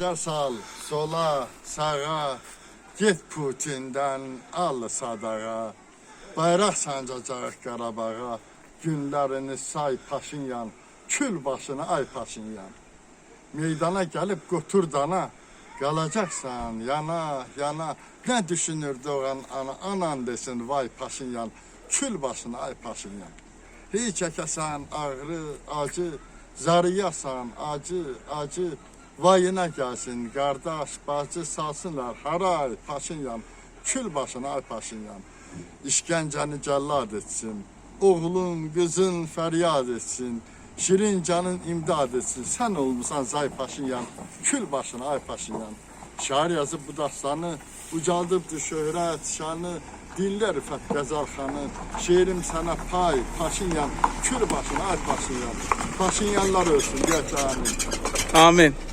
Defter sal sola sağa. Git Putin'den al sadara. Bayrak sancacaq Qarabağa Günlərini say Paşinyan. Kül başına ay Paşinyan. Meydana gəlib götür dana. Qalacaqsan yana yana. Nə düşünür doğan ana? Anan desin vay Paşinyan Kül başına ay Paşinyan. Hey çəkəsən ağrı, acı, zarıyasan acı, acı, vayına gəlsin qardaş, bacı salsınlar haray Paşinyan, kül başına ay Paşinyan. İşgəncəni cəllad etsin, oğlun, qızın fəryad etsin, şirin canın imdad etsin. Sən olmusan zay Paşinyan, kül başına ay Paşinyan. Şair yazıb bu dastanı, ucaldıbdı şöhrət, şanı, dinlər Rüfət Qəzalxanı, şeirim sənə pay, Paşinyan, kül başına ay Paşinyan. Paşinyanlar ölsün, deyək amin. Amin.